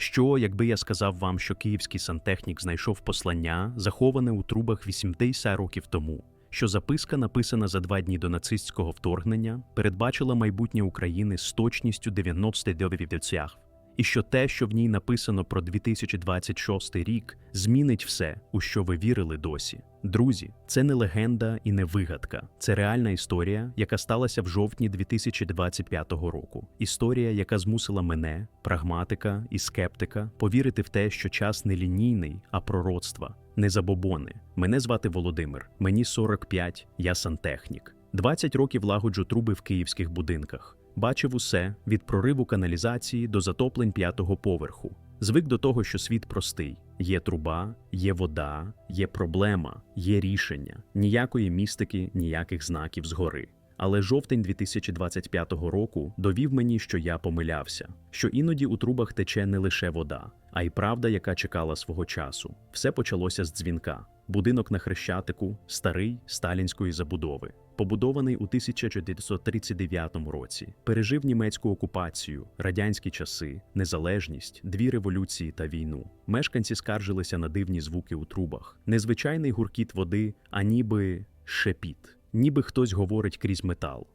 Що, якби я сказав вам, що київський сантехнік знайшов послання, заховане у трубах 80 років тому, що записка, написана за два дні до нацистського вторгнення, передбачила майбутнє України з точністю 99%, і що те, що в ній написано про 2026 рік, змінить все, у що ви вірили досі. Друзі, це не легенда і не вигадка. Це реальна історія, яка сталася в жовтні 2025 року. Історія, яка змусила мене, прагматика і скептика, повірити в те, що час не лінійний, а пророцтва, не забобони. Мене звати Володимир, мені 45, я сантехнік. 20 років лагоджу труби в київських будинках. Бачив усе від прориву каналізації до затоплень п'ятого поверху. Звик до того, що світ простий: є труба, є вода, є проблема, є рішення, ніякої містики, ніяких знаків згори. Але жовтень 2025 року довів мені, що я помилявся, що іноді у трубах тече не лише вода, а й правда, яка чекала свого часу. Все почалося з дзвінка. Будинок на Хрещатику, старий сталінської забудови, побудований у 1939 році, пережив німецьку окупацію, радянські часи, незалежність, дві революції та війну. Мешканці скаржилися на дивні звуки у трубах, незвичайний гуркіт води, а ніби шепіт, ніби хтось говорить крізь метал.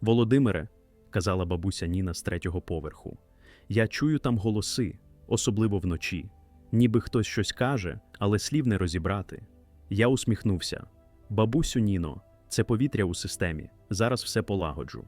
Володимире, казала бабуся Ніна з третього поверху, я чую там голоси, особливо вночі. Ніби хтось щось каже, але слів не розібрати. Я усміхнувся. Бабусю Ніно, це повітря у системі. Зараз все полагоджу.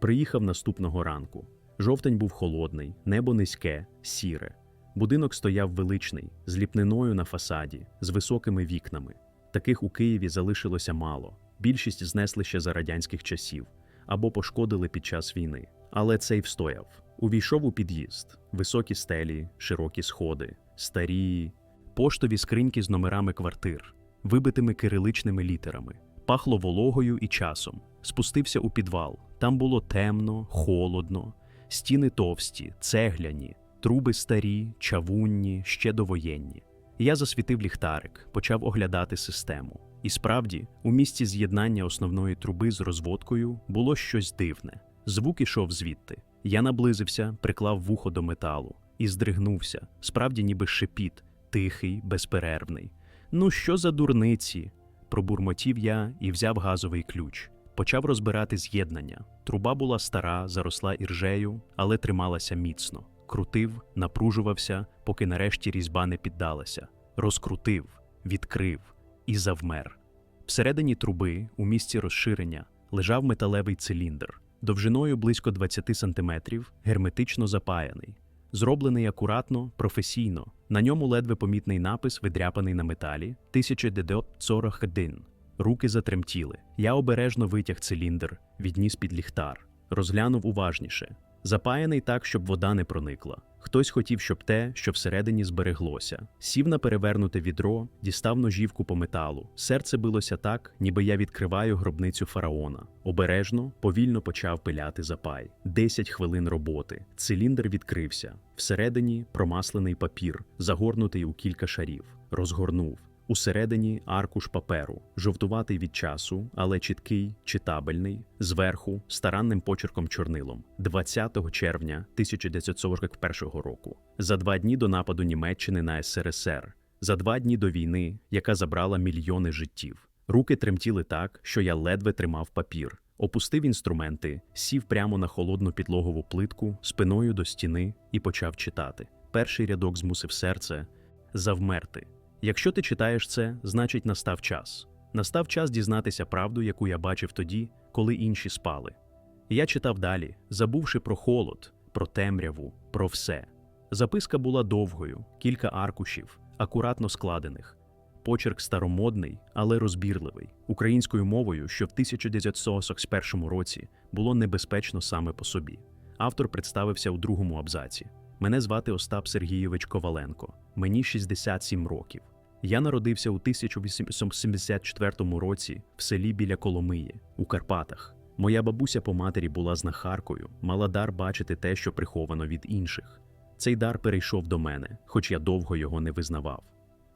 Приїхав наступного ранку. Жовтень був холодний, небо низьке, сіре. Будинок стояв величний, з ліпниною на фасаді, з високими вікнами. Таких у Києві залишилося мало. Більшість знесли ще за радянських часів або пошкодили під час війни. Але цей встояв. Увійшов у під'їзд, високі стелі, широкі сходи, старі, поштові скриньки з номерами квартир, вибитими кириличними літерами. Пахло вологою і часом. Спустився у підвал. Там було темно, холодно, стіни товсті, цегляні, труби старі, чавунні, ще довоєнні. Я засвітив ліхтарик, почав оглядати систему. І справді, у місці з'єднання основної труби з розводкою було щось дивне. Звук ішов звідти. Я наблизився, приклав вухо до металу і здригнувся, справді ніби шепіт, тихий, безперервний. Ну, що за дурниці? Пробурмотів я і взяв газовий ключ. Почав розбирати з'єднання. Труба була стара, заросла іржею, але трималася міцно. Крутив, напружувався, поки нарешті різьба не піддалася. Розкрутив, відкрив і завмер. Всередині труби, у місці розширення, лежав металевий циліндр, довжиною близько 20 сантиметрів, герметично запаяний. Зроблений акуратно, професійно. На ньому ледве помітний напис, видряпаний на металі 1941. Руки затремтіли. Я обережно витяг циліндр, відніс під ліхтар, розглянув уважніше. Запаяний так, щоб вода не проникла. Хтось хотів, щоб те, що всередині збереглося. Сів на перевернуте відро, дістав ножівку по металу. Серце билося так, ніби я відкриваю гробницю фараона. Обережно, повільно почав пиляти запай. Десять хвилин роботи. Циліндр відкрився. Всередині промаслений папір, загорнутий у кілька шарів. Розгорнув. Усередині аркуш паперу, жовтуватий від часу, але чіткий, читабельний, зверху старанним почерком чорнилом 20 червня 1941 року, за два дні до нападу Німеччини на СРСР, за два дні до війни, яка забрала мільйони життів. Руки тремтіли так, що я ледве тримав папір. Опустив інструменти, сів прямо на холодну підлогову плитку, спиною до стіни і почав читати. Перший рядок змусив серце завмерти. Якщо ти читаєш це, значить настав час. Настав час дізнатися правду, яку я бачив тоді, коли інші спали. Я читав далі, забувши про холод, про темряву, про все. Записка була довгою, кілька аркушів, акуратно складених. Почерк старомодний, але розбірливий, українською мовою, що в 1941 році було небезпечно саме по собі. Автор представився у другому абзаці. Мене звати Остап Сергійович Коваленко. Мені 67 років. Я народився у 1874 році в селі біля Коломиї, у Карпатах. Моя бабуся по матері була знахаркою, мала дар бачити те, що приховано від інших. Цей дар перейшов до мене, хоч я довго його не визнавав.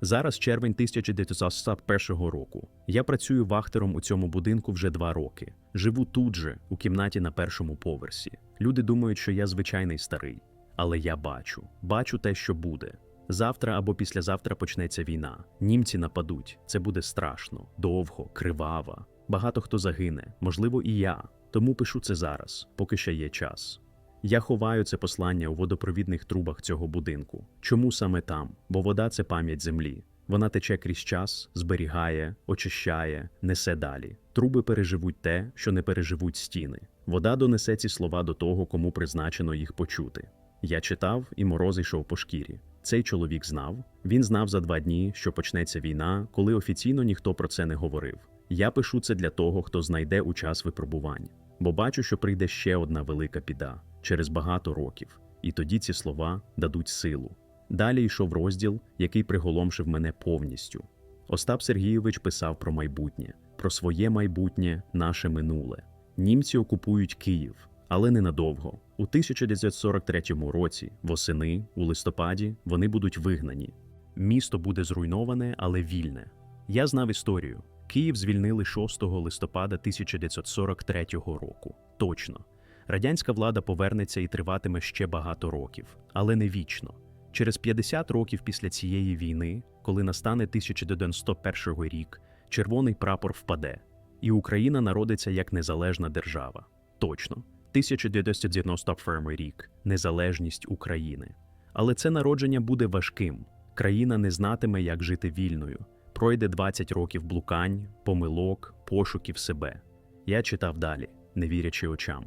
Зараз червень 1941 року. Я працюю вахтером у цьому будинку вже два роки. Живу тут же, у кімнаті на першому поверсі. Люди думають, що я звичайний старий. Але я бачу, бачу те, що буде. Завтра або післязавтра почнеться війна. Німці нападуть. Це буде страшно, довго, криваво. Багато хто загине, можливо, і я. Тому пишу це зараз, поки ще є час. Я ховаю це послання у водопровідних трубах цього будинку. Чому саме там? Бо вода це пам'ять землі. Вона тече крізь час, зберігає, очищає, несе далі. Труби переживуть те, що не переживуть стіни. Вода донесе ці слова до того, кому призначено їх почути. Я читав, і мороз йшов по шкірі. Цей чоловік знав. Він знав за два дні, що почнеться війна, коли офіційно ніхто про це не говорив. Я пишу це для того, хто знайде у час випробувань, бо бачу, що прийде ще одна велика біда через багато років, і тоді ці слова дадуть силу. Далі йшов розділ, який приголомшив мене повністю. Остап Сергійович писав про майбутнє, про своє майбутнє, наше минуле. Німці окупують Київ, але ненадовго. У 1943 році, восени, у листопаді, вони будуть вигнані. Місто буде зруйноване, але вільне. Я знав історію. Київ звільнили 6 листопада 1943 року. Точно. Радянська влада повернеться і триватиме ще багато років, але не вічно. Через 50 років після цієї війни, коли настане 1991 рік, червоний прапор впаде, і Україна народиться як незалежна держава. Точно. 1991 рік незалежність України. Але це народження буде важким. Країна не знатиме, як жити вільною. Пройде 20 років блукань, помилок, пошуків себе. Я читав далі, не вірячи очам.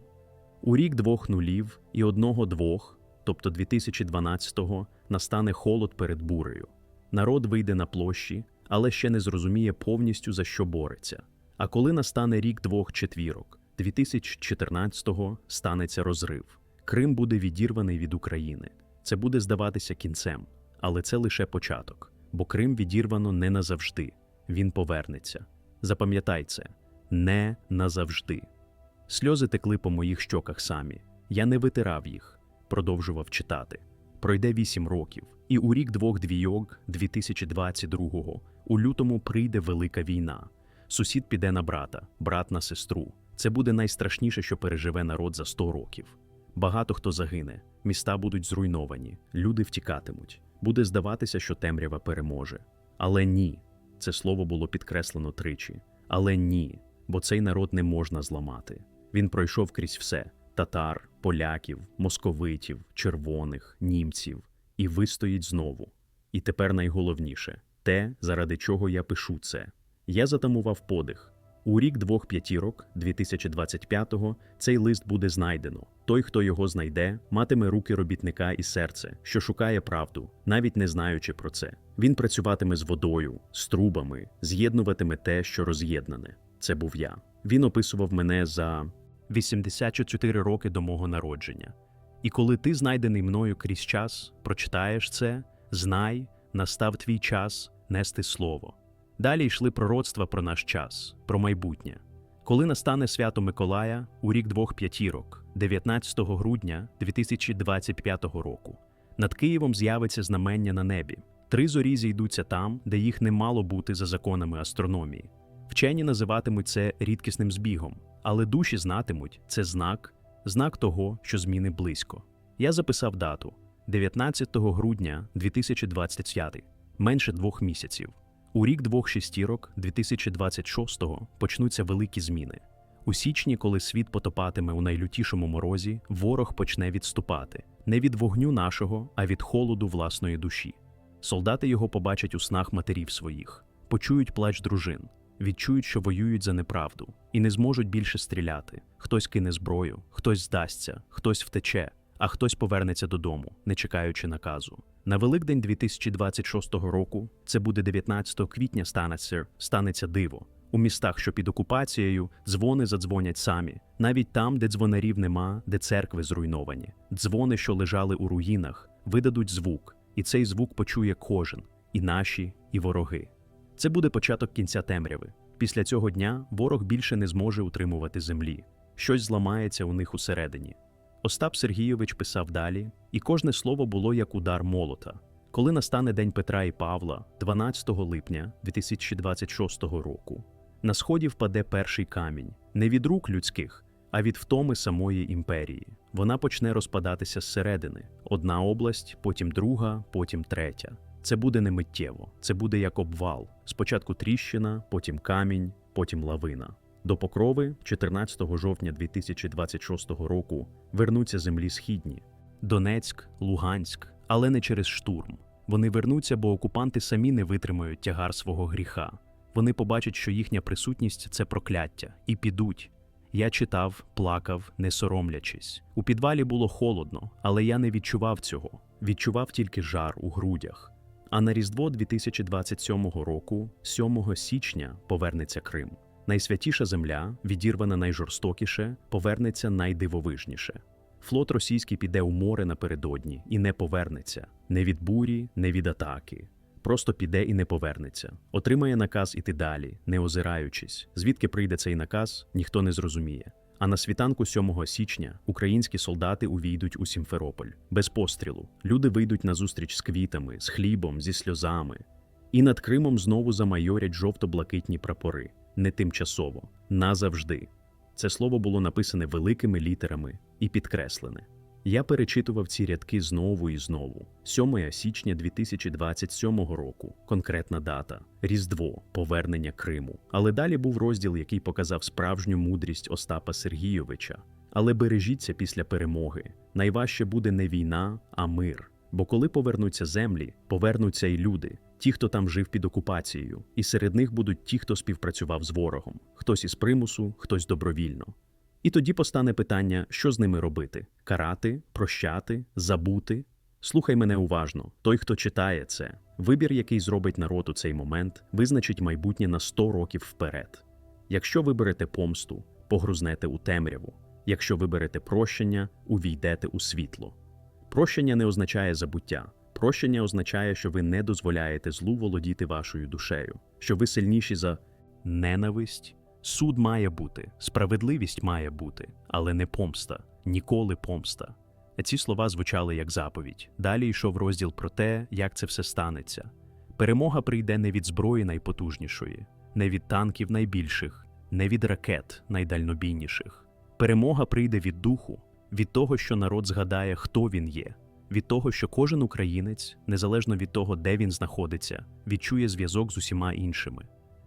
У рік двох нулів і одного двох, тобто 2012-го, настане холод перед бурею. Народ вийде на площі, але ще не зрозуміє повністю за що бореться. А коли настане рік двох четвірок, 2014-го станеться розрив. Крим буде відірваний від України. Це буде здаватися кінцем, але це лише початок, бо Крим відірвано не назавжди. Він повернеться. Запам'ятай це не назавжди. Сльози текли по моїх щоках самі. Я не витирав їх, продовжував читати. Пройде вісім років, і у рік двох двійок 2022-го у лютому прийде велика війна. Сусід піде на брата, брат на сестру. Це буде найстрашніше, що переживе народ за 100 років. Багато хто загине, міста будуть зруйновані, люди втікатимуть. Буде здаватися, що темрява переможе. Але ні, це слово було підкреслено тричі. Але ні, бо цей народ не можна зламати. Він пройшов крізь все: татар, поляків, московитів, червоних, німців, і вистоїть знову. І тепер найголовніше те, заради чого я пишу це. Я затамував подих. У рік двох п'ятірок, 2025-го, цей лист буде знайдено. Той, хто його знайде, матиме руки робітника і серце, що шукає правду, навіть не знаючи про це. Він працюватиме з водою, з трубами, з'єднуватиме те, що роз'єднане. Це був я. Він описував мене за 84 роки до мого народження. І коли ти знайдений мною крізь час, прочитаєш це, знай, настав твій час нести слово. Далі йшли пророцтва про наш час, про майбутнє. Коли настане свято Миколая у рік двох п'ятірок, 19 грудня 2025 року, над Києвом з'явиться знамення на небі. Три зорі зійдуться там, де їх не мало бути за законами астрономії. Вчені називатимуть це рідкісним збігом, але душі знатимуть це знак, знак того, що зміни близько. Я записав дату 19 грудня 2025, менше двох місяців. У рік двох шестірок 2026-го почнуться великі зміни. У січні, коли світ потопатиме у найлютішому морозі, ворог почне відступати не від вогню нашого, а від холоду власної душі. Солдати його побачать у снах матерів своїх, почують плач дружин, відчують, що воюють за неправду, і не зможуть більше стріляти. Хтось кине зброю, хтось здасться, хтось втече, а хтось повернеться додому, не чекаючи наказу. На Великдень 2026 року, це буде 19 квітня, станеться, станеться диво. У містах, що під окупацією, дзвони задзвонять самі, навіть там, де дзвонарів нема, де церкви зруйновані. Дзвони, що лежали у руїнах, видадуть звук, і цей звук почує кожен, і наші, і вороги. Це буде початок кінця темряви. Після цього дня ворог більше не зможе утримувати землі. Щось зламається у них усередині. Остап Сергійович писав далі, і кожне слово було як удар молота. Коли настане День Петра і Павла, 12 липня 2026 року, на сході впаде перший камінь не від рук людських, а від втоми самої імперії. Вона почне розпадатися зсередини: одна область, потім друга, потім третя. Це буде не миттєво, це буде як обвал. Спочатку тріщина, потім камінь, потім лавина. До покрови 14 жовтня 2026 року вернуться землі східні Донецьк, Луганськ, але не через штурм. Вони вернуться, бо окупанти самі не витримають тягар свого гріха. Вони побачать, що їхня присутність це прокляття, і підуть. Я читав, плакав, не соромлячись. У підвалі було холодно, але я не відчував цього. Відчував тільки жар у грудях. А на Різдво 2027 року, 7 січня, повернеться Крим. Найсвятіша земля, відірвана найжорстокіше, повернеться найдивовижніше. Флот російський піде у море напередодні і не повернеться не від бурі, не від атаки. Просто піде і не повернеться. Отримає наказ іти далі, не озираючись. Звідки прийде цей наказ, ніхто не зрозуміє. А на світанку 7 січня українські солдати увійдуть у Сімферополь без пострілу. Люди вийдуть на зустріч з квітами, з хлібом, зі сльозами. І над Кримом знову замайорять жовто-блакитні прапори не тимчасово, назавжди. Це слово було написане великими літерами і підкреслене. Я перечитував ці рядки знову і знову. 7 січня 2027 року, конкретна дата, Різдво, повернення Криму. Але далі був розділ, який показав справжню мудрість Остапа Сергійовича. Але бережіться після перемоги. Найважче буде не війна, а мир. Бо коли повернуться землі, повернуться і люди, ті, хто там жив під окупацією, і серед них будуть ті, хто співпрацював з ворогом, хтось із примусу, хтось добровільно. І тоді постане питання, що з ними робити: карати, прощати, забути. Слухай мене уважно, той, хто читає це, вибір, який зробить народ у цей момент, визначить майбутнє на 100 років вперед. Якщо виберете помсту, погрузнете у темряву. Якщо виберете прощення, увійдете у світло. Прощення не означає забуття. Прощення означає, що ви не дозволяєте злу володіти вашою душею, що ви сильніші за ненависть. Суд має бути, справедливість має бути, але не помста, ніколи помста. Ці слова звучали як заповідь. Далі йшов розділ про те, як це все станеться. Перемога прийде не від зброї найпотужнішої, не від танків найбільших, не від ракет найдальнобійніших. Перемога прийде від духу, від того, що народ згадає, хто він є, від того, що кожен українець, незалежно від того, де він знаходиться, відчує зв'язок з усіма іншими.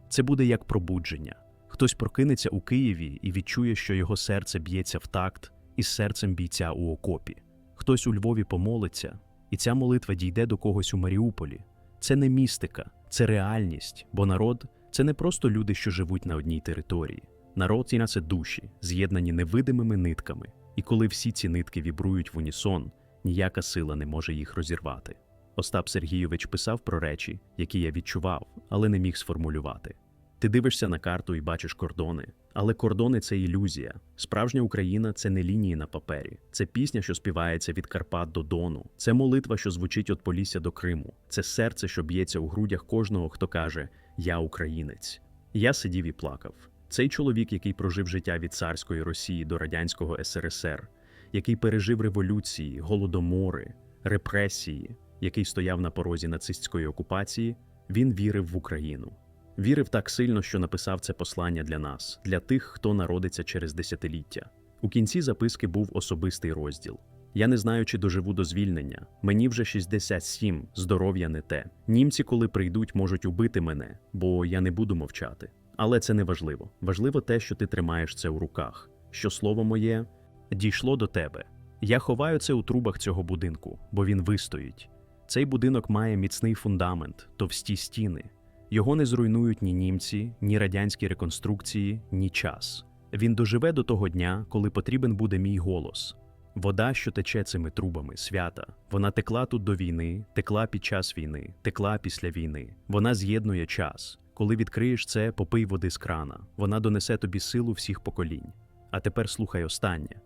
Це буде як пробудження. Хтось прокинеться у Києві і відчує, що його серце б'ється в такт із серцем бійця у окопі. Хтось у Львові помолиться, і ця молитва дійде до когось у Маріуполі. Це не містика, це реальність, бо народ це не просто люди, що живуть на одній території. Народ і на – це душі, з'єднані невидимими нитками, і коли всі ці нитки вібрують в унісон, ніяка сила не може їх розірвати. Остап Сергійович писав про речі, які я відчував, але не міг сформулювати. Ти дивишся на карту і бачиш кордони, але кордони це ілюзія. Справжня Україна це не лінії на папері, це пісня, що співається від Карпат до Дону, це молитва, що звучить від Полісся до Криму, це серце, що б'ється у грудях кожного, хто каже Я українець. Я сидів і плакав. Цей чоловік, який прожив життя від царської Росії до радянського СРСР, який пережив революції, голодомори, репресії, який стояв на порозі нацистської окупації, він вірив в Україну. Вірив так сильно, що написав це послання для нас, для тих, хто народиться через десятиліття. У кінці записки був особистий розділ. Я не знаю, чи доживу до звільнення. Мені вже 67, здоров'я не те. Німці, коли прийдуть, можуть убити мене, бо я не буду мовчати. Але це не важливо. Важливо те, що ти тримаєш це у руках, що слово моє дійшло до тебе. Я ховаю це у трубах цього будинку, бо він вистоїть. Цей будинок має міцний фундамент, товсті стіни. Його не зруйнують ні німці, ні радянські реконструкції, ні час. Він доживе до того дня, коли потрібен буде мій голос. Вода, що тече цими трубами, свята. Вона текла тут до війни, текла під час війни, текла після війни. Вона з'єднує час. Коли відкриєш це, попий води з крана. Вона донесе тобі силу всіх поколінь. А тепер слухай останнє: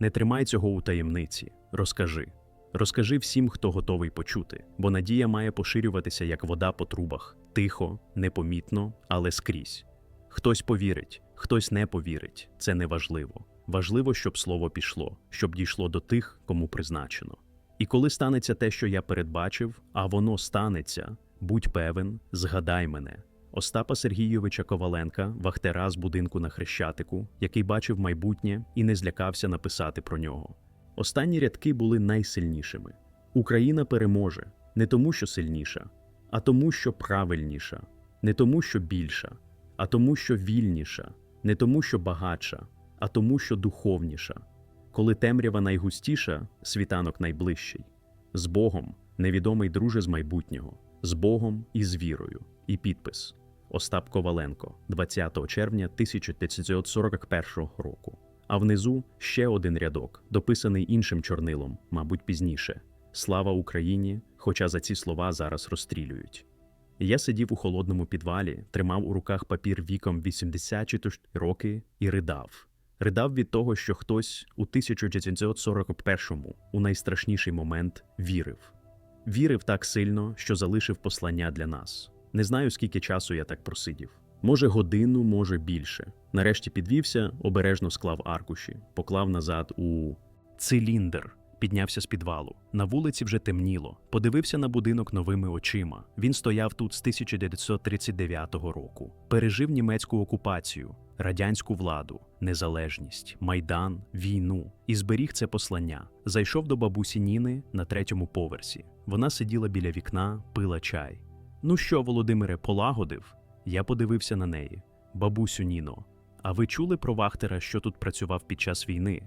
не тримай цього у таємниці, розкажи. Розкажи всім, хто готовий почути, бо надія має поширюватися як вода по трубах, тихо, непомітно, але скрізь. Хтось повірить, хтось не повірить. Це не важливо. Важливо, щоб слово пішло, щоб дійшло до тих, кому призначено. І коли станеться те, що я передбачив, а воно станеться, будь певен, згадай мене. Остапа Сергійовича Коваленка, вахтера з будинку на Хрещатику, який бачив майбутнє і не злякався написати про нього. Останні рядки були найсильнішими. Україна переможе не тому, що сильніша, а тому, що правильніша, не тому, що більша, а тому, що вільніша, не тому, що багатша, а тому, що духовніша. Коли темрява найгустіша, світанок найближчий. З Богом, невідомий друже з майбутнього, з Богом і з вірою. І підпис Остап Коваленко, 20 червня 1941 року. А внизу ще один рядок, дописаний іншим чорнилом, мабуть, пізніше. Слава Україні! Хоча за ці слова зараз розстрілюють. Я сидів у холодному підвалі, тримав у руках папір віком 84 роки і ридав. Ридав від того, що хтось у 1941-му, у найстрашніший момент, вірив. Вірив так сильно, що залишив послання для нас. Не знаю, скільки часу я так просидів. Може, годину, може більше. Нарешті підвівся, обережно склав аркуші, поклав назад у циліндр. Піднявся з підвалу. На вулиці вже темніло. Подивився на будинок новими очима. Він стояв тут з 1939 року. Пережив німецьку окупацію, радянську владу, незалежність, майдан, війну і зберіг це послання. Зайшов до бабусі Ніни на третьому поверсі. Вона сиділа біля вікна, пила чай. Ну що, Володимире, полагодив? Я подивився на неї. Бабусю Ніно, а ви чули про Вахтера, що тут працював під час війни?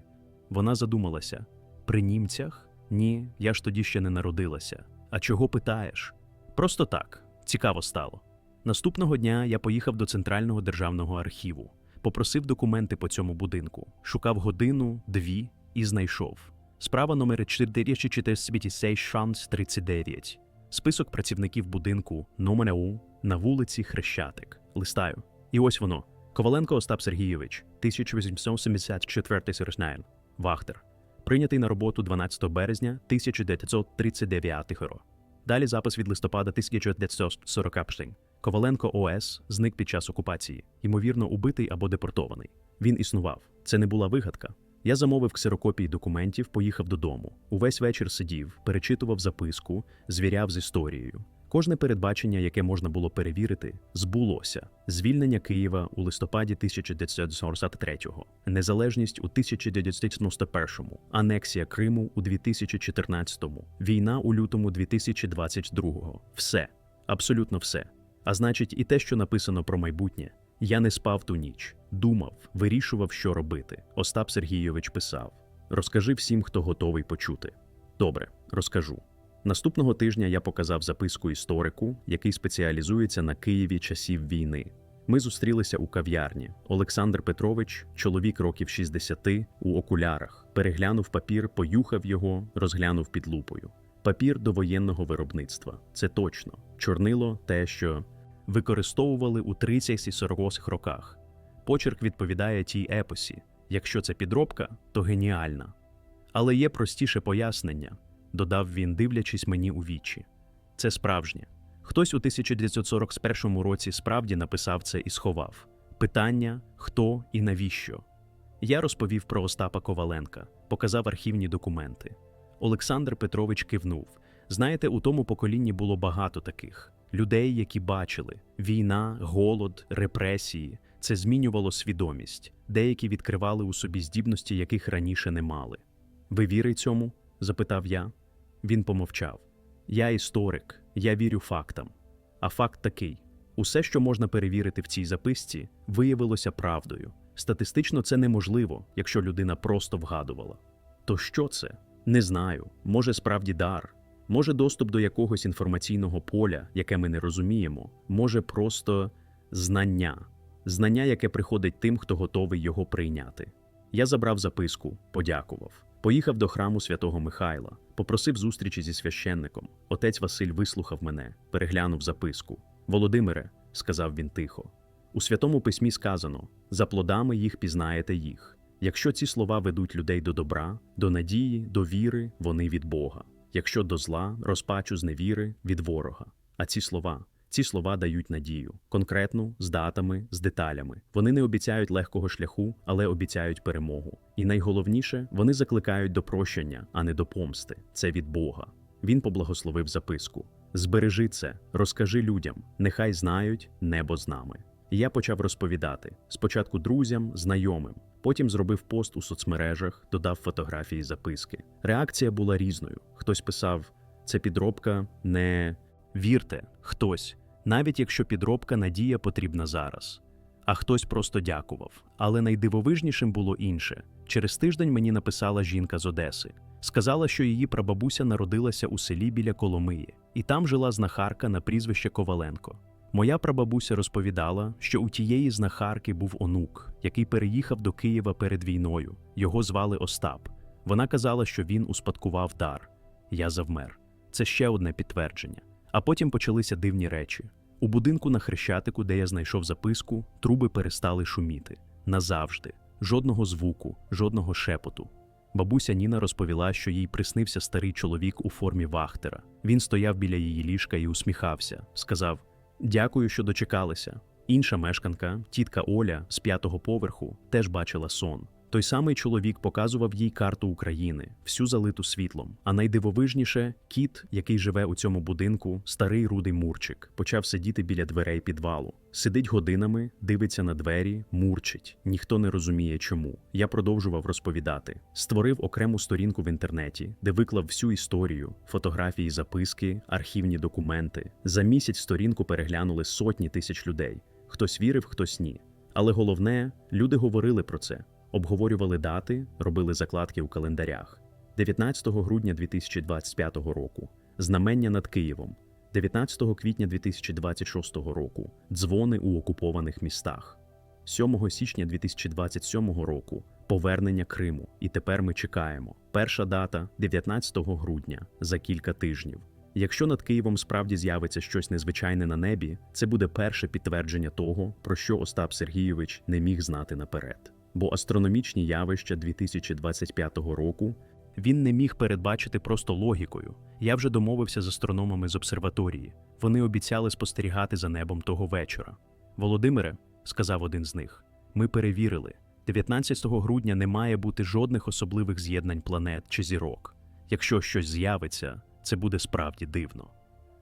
Вона задумалася. При німцях? Ні, я ж тоді ще не народилася. А чого питаєш? Просто так, цікаво стало. Наступного дня я поїхав до Центрального державного архіву, попросив документи по цьому будинку, шукав годину, дві і знайшов. Справа номер 4439. Список працівників будинку номер У на вулиці Хрещатик. Листаю. І ось воно. Коваленко Остап Сергійович, 1874 серпня. Вахтер. Прийнятий на роботу 12 березня 1939 року. Далі запис від листопада 1940. Коваленко ОС зник під час окупації, ймовірно, убитий або депортований. Він існував. Це не була вигадка. Я замовив ксерокопії документів, поїхав додому. Увесь вечір сидів, перечитував записку, звіряв з історією. Кожне передбачення, яке можна було перевірити, збулося: звільнення Києва у листопаді 1943-го, незалежність у 1991-му, анексія Криму у 2014-му, війна у лютому 2022-го. Все, абсолютно все. А значить, і те, що написано про майбутнє. Я не спав ту ніч, думав, вирішував, що робити. Остап Сергійович писав: Розкажи всім, хто готовий почути. Добре, розкажу. Наступного тижня я показав записку історику, який спеціалізується на Києві часів війни. Ми зустрілися у кав'ярні. Олександр Петрович, чоловік років 60, у окулярах, переглянув папір, поюхав його, розглянув під лупою. Папір до воєнного виробництва це точно. Чорнило те, що використовували у 30 і 40 роках. Почерк відповідає тій епосі. Якщо це підробка, то геніальна. Але є простіше пояснення додав він, дивлячись мені у вічі. Це справжнє. Хтось у 1941 році справді написав це і сховав питання, хто і навіщо. Я розповів про Остапа Коваленка, показав архівні документи. Олександр Петрович кивнув. Знаєте, у тому поколінні було багато таких людей, які бачили війна, голод, репресії. Це змінювало свідомість, деякі відкривали у собі здібності, яких раніше не мали. Ви вірите цьому? запитав я. Він помовчав. Я історик, я вірю фактам. А факт такий: усе, що можна перевірити в цій записці, виявилося правдою. Статистично це неможливо, якщо людина просто вгадувала. То що це? Не знаю. Може, справді дар, може, доступ до якогось інформаційного поля, яке ми не розуміємо, може просто знання, знання, яке приходить тим, хто готовий його прийняти. Я забрав записку, подякував. Поїхав до храму святого Михайла, попросив зустрічі зі священником. Отець Василь вислухав мене, переглянув записку. Володимире, сказав він тихо, у святому письмі сказано: за плодами їх пізнаєте їх. Якщо ці слова ведуть людей до добра, до надії, до віри, вони від Бога. Якщо до зла, розпачу з невіри від ворога. А ці слова ці слова дають надію, конкретну, з датами, з деталями. Вони не обіцяють легкого шляху, але обіцяють перемогу. І найголовніше, вони закликають до прощення, а не до помсти. Це від Бога. Він поблагословив записку. Збережи це, розкажи людям, нехай знають небо з нами. Я почав розповідати спочатку друзям, знайомим, потім зробив пост у соцмережах, додав фотографії записки. Реакція була різною. Хтось писав: це підробка, не вірте, хтось, навіть якщо підробка надія потрібна зараз. А хтось просто дякував. Але найдивовижнішим було інше. Через тиждень мені написала жінка з Одеси. Сказала, що її прабабуся народилася у селі біля Коломиї, і там жила знахарка на прізвище Коваленко. Моя прабабуся розповідала, що у тієї знахарки був онук, який переїхав до Києва перед війною. Його звали Остап. Вона казала, що він успадкував дар. Я завмер. Це ще одне підтвердження. А потім почалися дивні речі. У будинку на хрещатику, де я знайшов записку, труби перестали шуміти. Назавжди. Жодного звуку, жодного шепоту. Бабуся Ніна розповіла, що їй приснився старий чоловік у формі вахтера. Він стояв біля її ліжка і усміхався. Сказав: Дякую, що дочекалися. Інша мешканка, тітка Оля з п'ятого поверху, теж бачила сон. Той самий чоловік показував їй карту України, всю залиту світлом. А найдивовижніше, кіт, який живе у цьому будинку, старий рудий мурчик, почав сидіти біля дверей підвалу. Сидить годинами, дивиться на двері, мурчить. Ніхто не розуміє, чому. Я продовжував розповідати. Створив окрему сторінку в інтернеті, де виклав всю історію, фотографії, записки, архівні документи. За місяць сторінку переглянули сотні тисяч людей. Хтось вірив, хтось ні. Але головне, люди говорили про це обговорювали дати, робили закладки у календарях. 19 грудня 2025 року знамення над Києвом, 19 квітня 2026 року дзвони у окупованих містах, 7 січня 2027 року повернення Криму. І тепер ми чекаємо. Перша дата 19 грудня за кілька тижнів. Якщо над Києвом справді з'явиться щось незвичайне на небі, це буде перше підтвердження того, про що Остап Сергійович не міг знати наперед бо астрономічні явища 2025 року він не міг передбачити просто логікою. Я вже домовився з астрономами з обсерваторії. Вони обіцяли спостерігати за небом того вечора. Володимире, сказав один з них, ми перевірили. 19 грудня не має бути жодних особливих з'єднань планет чи зірок. Якщо щось з'явиться, це буде справді дивно.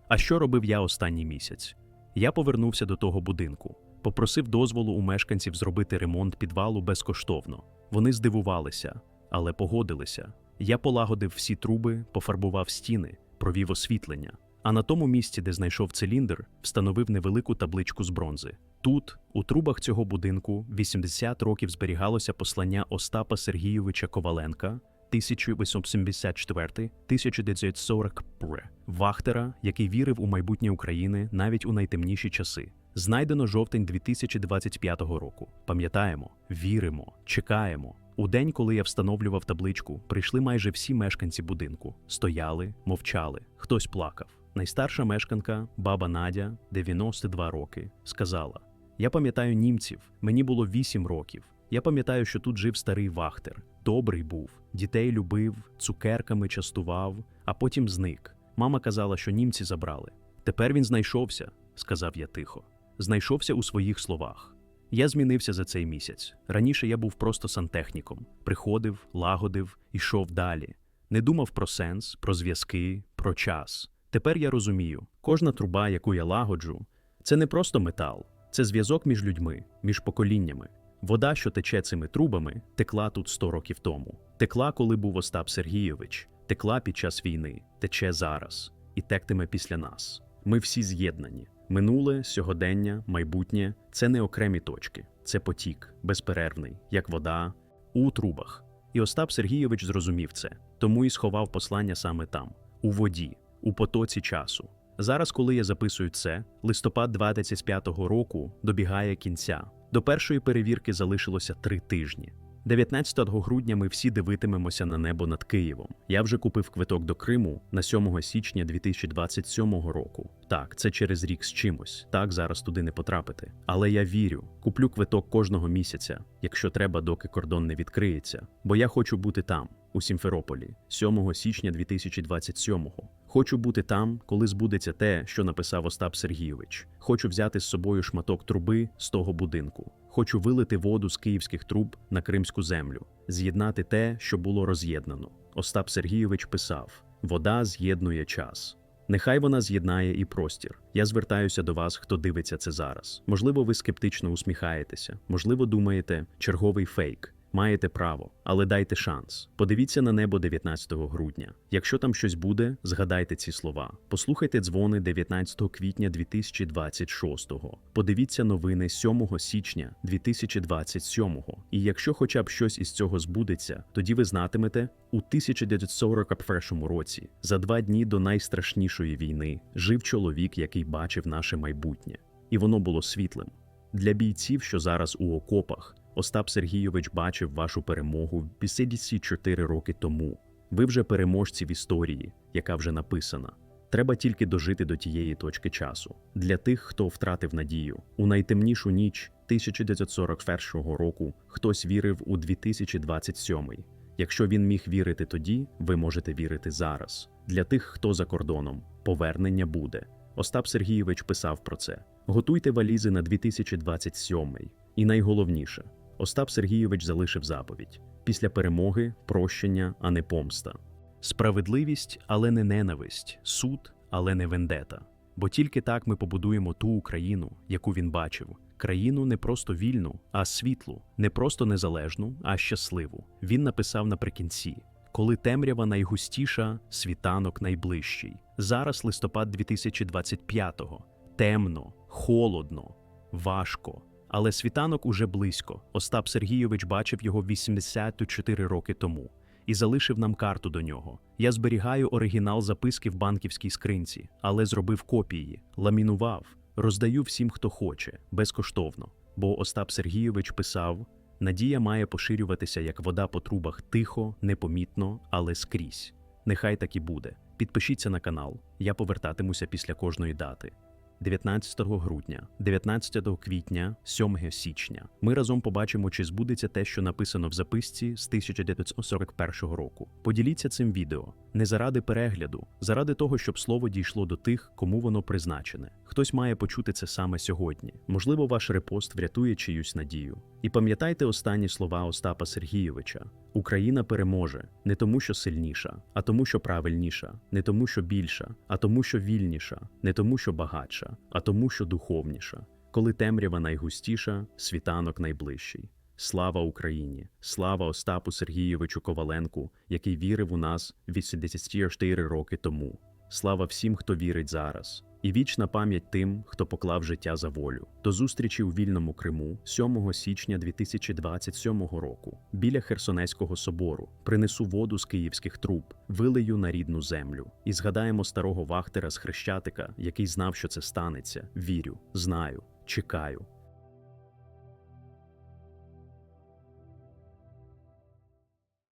А що робив я останній місяць? Я повернувся до того будинку. Попросив дозволу у мешканців зробити ремонт підвалу безкоштовно. Вони здивувалися, але погодилися. Я полагодив всі труби, пофарбував стіни, провів освітлення. А на тому місці, де знайшов циліндр, встановив невелику табличку з бронзи. Тут, у трубах цього будинку, 80 років зберігалося послання Остапа Сергійовича Коваленка 1874-1940 пр. Вахтера, який вірив у майбутнє України навіть у найтемніші часи. Знайдено жовтень 2025 року. Пам'ятаємо, віримо, чекаємо. У день, коли я встановлював табличку, прийшли майже всі мешканці будинку, стояли, мовчали, хтось плакав. Найстарша мешканка, баба Надя, 92 роки, сказала: Я пам'ятаю німців, мені було 8 років. Я пам'ятаю, що тут жив старий вахтер. Добрий був, дітей любив, цукерками частував, а потім зник. Мама казала, що німці забрали. Тепер він знайшовся, сказав я тихо знайшовся у своїх словах. Я змінився за цей місяць. Раніше я був просто сантехніком, приходив, лагодив, ішов далі. Не думав про сенс, про зв'язки, про час. Тепер я розумію, кожна труба, яку я лагоджу, це не просто метал, це зв'язок між людьми, між поколіннями. Вода, що тече цими трубами, текла тут 100 років тому. Текла, коли був Остап Сергійович, текла під час війни, тече зараз і тектиме після нас. Ми всі з'єднані. Минуле, сьогодення, майбутнє це не окремі точки, це потік, безперервний, як вода, у трубах. І Остап Сергійович зрозумів це, тому і сховав послання саме там, у воді, у потоці часу. Зараз, коли я записую це, листопад 25-го року добігає кінця. До першої перевірки залишилося три тижні. 19 грудня ми всі дивитимемося на небо над Києвом. Я вже купив квиток до Криму на 7 січня 2027 року. Так, це через рік з чимось. Так зараз туди не потрапити. Але я вірю, куплю квиток кожного місяця, якщо треба, доки кордон не відкриється. Бо я хочу бути там, у Сімферополі, 7 січня 2027-го. Хочу бути там, коли збудеться те, що написав Остап Сергійович. Хочу взяти з собою шматок труби з того будинку. Хочу вилити воду з київських труб на кримську землю, з'єднати те, що було роз'єднано. Остап Сергійович писав: вода з'єднує час. Нехай вона з'єднає і простір. Я звертаюся до вас, хто дивиться це зараз. Можливо, ви скептично усміхаєтеся, можливо, думаєте, черговий фейк. Маєте право, але дайте шанс. Подивіться на небо 19 грудня. Якщо там щось буде, згадайте ці слова. Послухайте дзвони 19 квітня 2026. Подивіться новини 7 січня 2027. І якщо хоча б щось із цього збудеться, тоді ви знатимете, у 1941 році, за два дні до найстрашнішої війни, жив чоловік, який бачив наше майбутнє, і воно було світлим. Для бійців, що зараз у окопах, Остап Сергійович бачив вашу перемогу 54 роки тому. Ви вже переможці в історії, яка вже написана. Треба тільки дожити до тієї точки часу. Для тих, хто втратив надію. У найтемнішу ніч 1941 року хтось вірив у 2027. Якщо він міг вірити тоді, ви можете вірити зараз. Для тих, хто за кордоном, повернення буде. Остап Сергійович писав про це. Готуйте валізи на 2027. І найголовніше, Остап Сергійович залишив заповідь: після перемоги прощення, а не помста. Справедливість, але не ненависть, суд, але не вендета. Бо тільки так ми побудуємо ту Україну, яку він бачив. Країну не просто вільну, а світлу, не просто незалежну, а щасливу. Він написав наприкінці: коли темрява найгустіша, світанок найближчий. Зараз листопад 2025-го. Темно, холодно, важко. Але світанок уже близько. Остап Сергійович бачив його 84 роки тому і залишив нам карту до нього. Я зберігаю оригінал записки в банківській скринці, але зробив копії, ламінував, роздаю всім, хто хоче, безкоштовно. Бо Остап Сергійович писав: надія має поширюватися як вода по трубах тихо, непомітно, але скрізь. Нехай так і буде. Підпишіться на канал, я повертатимуся після кожної дати. 19 грудня, 19 квітня, 7 січня. Ми разом побачимо, чи збудеться те, що написано в записці з 1941 року. Поділіться цим відео не заради перегляду, заради того, щоб слово дійшло до тих, кому воно призначене. Хтось має почути це саме сьогодні. Можливо, ваш репост врятує чиюсь надію. І пам'ятайте останні слова Остапа Сергійовича: Україна переможе не тому, що сильніша, а тому, що правильніша, не тому, що більша, а тому, що вільніша, не тому, що багатша, а тому, що духовніша. Коли темрява найгустіша, світанок найближчий. Слава Україні! Слава Остапу Сергійовичу Коваленку, який вірив у нас 84 роки тому. Слава всім, хто вірить зараз. І вічна пам'ять тим, хто поклав життя за волю. До зустрічі у вільному Криму 7 січня 2027 року. Біля Херсонеського собору принесу воду з київських труб, вилию на рідну землю. І згадаємо старого вахтера з Хрещатика, який знав, що це станеться. Вірю, знаю, чекаю.